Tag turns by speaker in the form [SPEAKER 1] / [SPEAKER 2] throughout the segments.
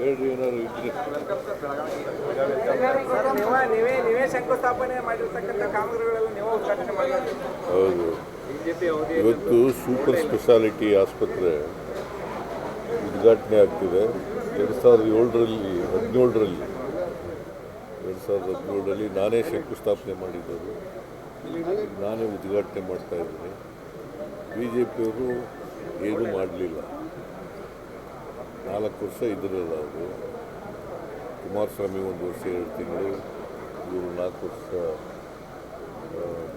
[SPEAKER 1] ಹೇಳ್ರಿ ಏನಾದ್ರು ಇದ್ರೆ. ಹೌದು. ಇವತ್ತು ಸೂಪರ್ ಸ್ಪೆಷಾಲಿಟಿ ಆಸ್ಪತ್ರೆ ಉದ್ಘಾಟನೆ ಆಗ್ತಿದೆ. ಎರಡು ಸಾವಿರದ ಏಳರಲ್ಲಿ, ಹದಿನೇಳರಲ್ಲಿ. ಎರಡು ಸಾವಿರದ ಹದಿನೇಳರಲ್ಲಿ ನಾನೇ ಶಂಕುಸ್ಥಾಪನೆ ಮಾಡಿದ್ದರು ನಾನೇ ಉದ್ಘಾಟನೆ ಮಾಡ್ತಾ ಇದ್ದೀನಿ. ಬಿ ಜೆ ಪಿಯವರು ಏನೂ ಮಾಡಲಿಲ್ಲ. ನಾಲ್ಕು ವರ್ಷ ಇದ್ರಲ್ಲ ಅವರು. ಕುಮಾರಸ್ವಾಮಿ ಒಂದು ವರ್ಷ, ಎರಡು ತಿಂಗಳು, ಇವರು ನಾಲ್ಕು ವರ್ಷ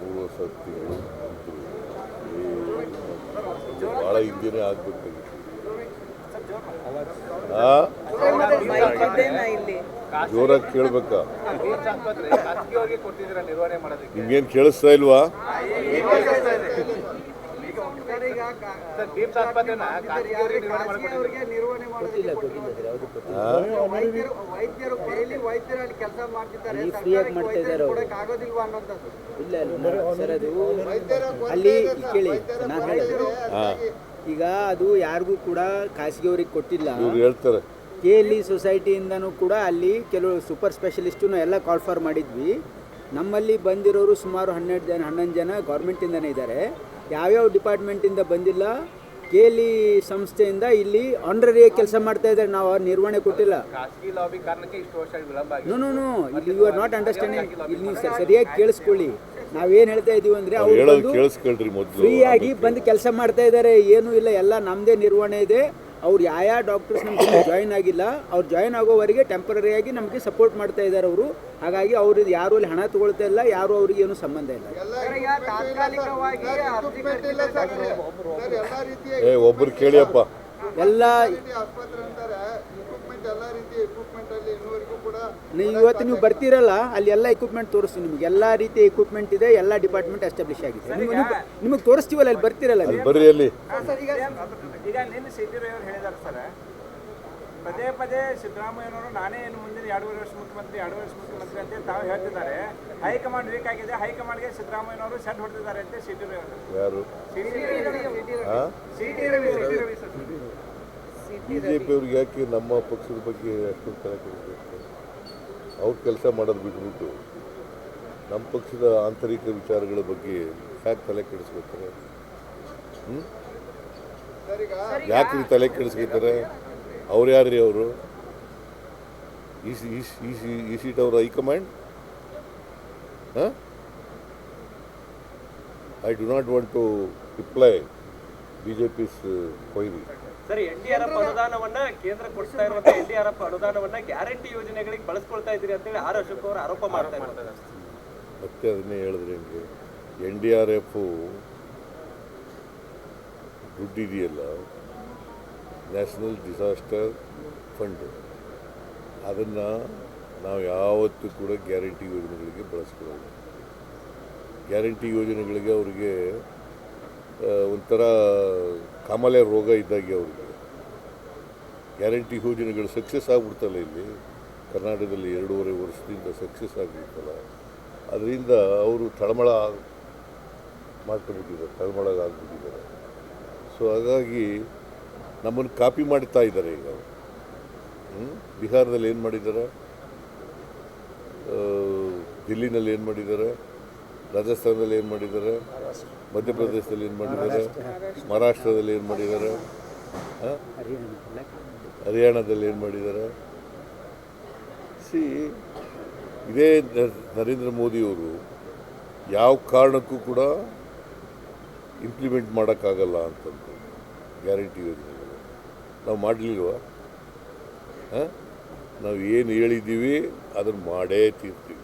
[SPEAKER 1] ಮೂರು ವರ್ಷ, ಹತ್ತು ತಿಂಗಳು ಭಾಳ ಹಿಂದಿನೇ ಆಗಬೇಕಾಗಿತ್ತು ಜೋರಾಗಿ ಕೇಳ್ಬೇಕಾ. ನಿಮ್ಗೇನು ಕೇಳಿಸ್ತಾ ಇಲ್ವಾ?
[SPEAKER 2] ವೈದ್ಯರು ಡೈಲಿ ವೈದ್ಯರು ಅಲ್ಲಿ ಕೆಲಸ ಮಾಡ್ತಿದ್ದಾರೆ
[SPEAKER 3] ಅಲ್ಲಿ free ಆಗಿ ಮಾಡ್ತಾ ಇದ್ದಾರೆ ಅವರು.
[SPEAKER 2] ಕೊಡಕ್ ಆಗೋದಿಲ್ವಾ ಅನ್ನೋಂಥದ್ದು?
[SPEAKER 3] ಇಲ್ಲ ಇಲ್ಲ ಸರ್ ಅದು ಅಲ್ಲಿ ಕೇಳಿ ನಾನು ಈಗ ಅದು ಯಾರಿಗೂ ಕೂಡ ಖಾಸಗಿಯವ್ರಿಗೆ ಕೊಟ್ಟಿಲ್ಲ.
[SPEAKER 1] ಹೇಳ್ತಾರೆ.
[SPEAKER 3] ಕೆ ಎಲ್ ಇ ಸೊಸೈಟಿಯಿಂದನೂ ಕೂಡ ಅಲ್ಲಿ ಕೆಲವು ಸೂಪರ್ ಸ್ಪೆಷಲಿಸ್ಟನ್ನು ಎಲ್ಲ ಕಾಲ್ ಫಾರ್ ಮಾಡಿದ್ವಿ. ನಮ್ಮಲ್ಲಿ ಬಂದಿರೋರು ಸುಮಾರು ಹನ್ನೆರಡು ಜನ ಹನ್ನೊಂದು ಜನ ಗೌರ್ಮೆಂಟಿಂದನೇ ಇದ್ದಾರೆ. ಯಾವ್ಯಾವ ಡಿಪಾರ್ಟ್ಮೆಂಟಿಂದ ಬಂದಿಲ್ಲ ಕೆ ಎಲ್ ಇ ಸಂಸ್ಥೆಯಿಂದ ಇಲ್ಲಿ ಆನರರಿಯಾಗಿ ಕೆಲಸ ಮಾಡ್ತಾ ಇದ್ದಾರೆ. ನಾವು ಅವ್ರ ನಿರ್ವಹಣೆ ಕೊಟ್ಟಿಲ್ಲ.
[SPEAKER 4] ಖಾಸಗಿ ಲಾಬಿ ಕಾರಣಕ್ಕೆ ಇಷ್ಟು ವರ್ಷ ವಿಳಂಬ ಆಗಿದೆ.
[SPEAKER 3] ನೋ ನೋ ನೋ ಇಲ್ಲಿ ಯು ಆರ್ ನಾಟ್ ಅಂಡರ್ಸ್ಟ್ಯಾಂಡಿಂಗ್ ಇಲ್ಲಿ ನೀವು ಸರ್ ಸರಿಯಾಗಿ ಕೇಳಿಸ್ಕೊಳ್ಳಿ. ನಾವೇನು ಹೇಳ್ತಾ ಇದೀವಿ ಅಂದರೆ ಅವರು
[SPEAKER 1] ಫ್ರೀಯಾಗಿ ಮೊದಲು
[SPEAKER 3] ಫ್ರೀ ಆಗಿ ಬಂದು ಕೆಲಸ ಮಾಡ್ತಾ ಇದ್ದಾರೆ. ಏನೂ ಇಲ್ಲ. ಎಲ್ಲ ನಮ್ಮದೇ ನಿರ್ವಹಣೆ ಇದೆ. ಅವ್ರು ಯಾವ ಡಾಕ್ಟರ್ಸ್ ನಮಗೆ ಜಾಯಿನ್ ಆಗಿಲ್ಲ ಅವ್ರು ಜಾಯಿನ್ ಆಗೋವರೆಗೆ ಟೆಂಪರರಿಯಾಗಿ ನಮಗೆ ಸಪೋರ್ಟ್ ಮಾಡ್ತಾ ಇದ್ದಾರೆ ಅವರು. ಹಾಗಾಗಿ ಅವರು ಯಾರು ಅಲ್ಲಿ ಹಣ ತಗೊಳ್ತಾ ಇಲ್ಲ ಯಾರು ಅವ್ರಿಗೆ ಏನು ಸಂಬಂಧ ಇಲ್ಲ.
[SPEAKER 1] ಏ ಒಬ್ರು ಕೇಳಿಯಪ್ಪ.
[SPEAKER 3] ಎಲ್ಲ
[SPEAKER 2] ಆಸ್ಪತ್ರೆ ಅಂತಾರೆ ಇಕ್ವಿಪ್ಮೆಂಟ್ ಎಲ್ಲ ರೀತಿ ಇಕ್ವಿಪ್ಮೆಂಟ್ ಅಲ್ಲಿ ಇನ್ನೂವರೆಗೂ ಕೂಡ
[SPEAKER 3] ನೀವು ಇವತ್ತು ನೀವು ಬರ್ತೀರಲ್ಲ ಅಲ್ಲಿ ಎಲ್ಲ ಎಕ್ವಿಪ್ಮೆಂಟ್ ತೋರಿಸ್ತೀವಿ ನಿಮಗೆ. ಎಲ್ಲ ರೀತಿಯ ಎಕ್ವಿಪ್ಮೆಂಟ್ ಇದೆ ಎಲ್ಲ ಡಿಪಾರ್ಟ್ಮೆಂಟ್ ಎಸ್ಟಾಬ್ಲಿಷ್ ಆಗಿದೆ. ನಿಮಗೆ ನಿಮಗೆ ತೋರಿಸ್ತೀವಲ್ಲ ಅಲ್ಲಿ ಬರ್ತೀರಲ್ಲ
[SPEAKER 1] ಅಲ್ಲಿ ಬರ್ರಿ ಅಲ್ಲಿ.
[SPEAKER 4] ಈಗ ನಿನ್ನೆ ಸಿದ್ದರಾಮಯ್ಯವರು ಹೇಳಿದಾರೆ ಸರ್. ಪದೇ ಪದೇ ಸಿದ್ದರಾಮಯ್ಯನವರು ನಾನೇ ಏನು ಮುಂದಿನ ಎರಡೂವರೆ ವರ್ಷ ಮುಖ್ಯಮಂತ್ರಿ ಎರಡು ವರ್ಷ ಮುಖ್ಯಮಂತ್ರಿ ಅಂತ ತಾವು ಹೇಳ್ತಿದ್ದಾರೆ. ಹೈಕಮಾಂಡ್ ವೀಕ್ ಆಗಿದೆ. ಹೈಕಮಾಂಡ್ಗೆ ಸಿದ್ದರಾಮಯ್ಯನವರು ಸೆಟ್ ಹೊಡೆದಿದ್ದಾರೆ ಅಂತ ಸಿದ್ದರಾಮಯ್ಯವರು ಬಿಜೆಪಿಯವ್ರಿಗೆ
[SPEAKER 1] ಯಾರು?
[SPEAKER 4] CT Ravi CT Ravi sir
[SPEAKER 1] B J ಪಿಯವ್ರಿಗೆ ಯಾಕೆ ನಮ್ಮ ಪಕ್ಷದ ಬಗ್ಗೆ ಅಷ್ಟು ತಲೆ ಕೆಡಿಸ್ಬೇಕು? ಅವ್ರು ಕೆಲಸ ಮಾಡೋದು ಬಿಟ್ಬಿಟ್ಟು ನಮ್ಮ ಪಕ್ಷದ ಆಂತರಿಕ ವಿಚಾರಗಳ ಬಗ್ಗೆ ಯಾಕೆ ತಲೆ ಕೆಡಿಸ್ಕೊತಾರೆ? ಯಾಕೆ ತಲೆ ಕೆಡಿಸ್ಕೊತಾರೆ? ಅವ್ರು ಯಾರ್ರಿ ಅವರು? ಈ ಸಿ- ಈ ಸಿ- ಈ ಸೀಟ್ ಅವರ ಹೈಕಮಾಂಡ್? ಹಾಂ? I do not want to reply B J piece ಕೊಯ್ರಿ
[SPEAKER 5] sir N D R F ಅನುದಾನವನ್ನ ಕೇಂದ್ರ ಕೊಡ್ತಾ ಇರುವಂತ ಎನ್ ಡಿ ಆರ್ ಎಫ್ ಅನುದಾನವನ್ನ ಗ್ಯಾರಂಟಿ ಯೋಜನೆಗಳಿಗೆ ಬಳಸ್ಕೊಳ್ತಾ ಇದ್ದೀರಿ ಅಂತೇಳಿ ಆರ್ ಅಶೋಕ್ ಅವರು ಆರೋಪ ಮಾಡ್ತಾ ಇದ್ದಾರೆ.
[SPEAKER 1] ಮತ್ತೆ ಅದನ್ನೇ ಹೇಳಿದ್ರೆ ಹೆಂಗೆ? ಎನ್ ಡಿ ಆರ್ ಎಫ್ ದುಡ್ಡಿದೆಯಲ್ಲ ನ್ಯಾಷನಲ್ ಡಿಸಾಸ್ಟರ್ ಫಂಡ್. ಅದನ್ನು ನಾವು ಯಾವತ್ತೂ ಕೂಡ ಗ್ಯಾರಂಟಿ ಯೋಜನೆಗಳಿಗೆ ಬಳಸ್ಕೊಳ್ಳೋದು ಗ್ಯಾರಂಟಿ ಯೋಜನೆಗಳಿಗೆ ಅವರಿಗೆ ಒಂಥರ ಕಾಮಾಲೆ ರೋಗ ಇದ್ದಾಗೆ ಅವ್ರಿಗೆ. ಗ್ಯಾರಂಟಿ ಯೋಜನೆಗಳು ಸಕ್ಸಸ್ ಆಗ್ಬಿಡ್ತಲ್ಲ ಇಲ್ಲಿ. ಕರ್ನಾಟಕದಲ್ಲಿ ಎರಡೂವರೆ ವರ್ಷದಿಂದ ಸಕ್ಸಸ್ ಆಗಿಬಿಡ್ತಲ್ಲ. ಅದರಿಂದ ಅವರು ತಳಮಳ ಮಾಡ್ಕೊಂಡ್ಬಿಟ್ಟಿದ್ದಾರೆ ತಳಮಳ ಆಗಿಬಿಟ್ಟಿದ್ದಾರೆ. ಸೊ ಹಾಗಾಗಿ ನಮ್ಮನ್ನು ಕಾಪಿ ಮಾಡ್ತಾ ಇದ್ದಾರೆ ಈಗ? ಬಿಹಾರದಲ್ಲಿ ಏನು ಮಾಡಿದ್ದಾರೆ? ದಿಲ್ಲಿನಲ್ಲಿ ಏನು ಮಾಡಿದ್ದಾರೆ? ರಾಜಸ್ಥಾನದಲ್ಲಿ ಏನು ಮಾಡಿದ್ದಾರೆ? ಮಧ್ಯಪ್ರದೇಶದಲ್ಲಿ ಏನು ಮಾಡಿದ್ದಾರೆ? ಮಹಾರಾಷ್ಟ್ರದಲ್ಲಿ ಏನು ಮಾಡಿದ್ದಾರೆ? ಹರಿಯಾಣದಲ್ಲಿ ಏನು ಮಾಡಿದ್ದಾರೆ? ಸಿ ಇದೇ ನರೇಂದ್ರ ಮೋದಿಯವರು ಯಾವ ಕಾರಣಕ್ಕೂ ಕೂಡ ಇಂಪ್ಲಿಮೆಂಟ್ ಮಾಡೋಕ್ಕಾಗಲ್ಲ ಅಂತಂದು ಗ್ಯಾರಂಟಿ ಯೋಜನೆಗಳು ನಾವು ಮಾಡಲಿಲ್ವಾ? ನಾವು ಏನು ಹೇಳಿದ್ದೀವಿ ಅದನ್ನು ಮಾಡೇ ತೀರ್ತೀವಿ.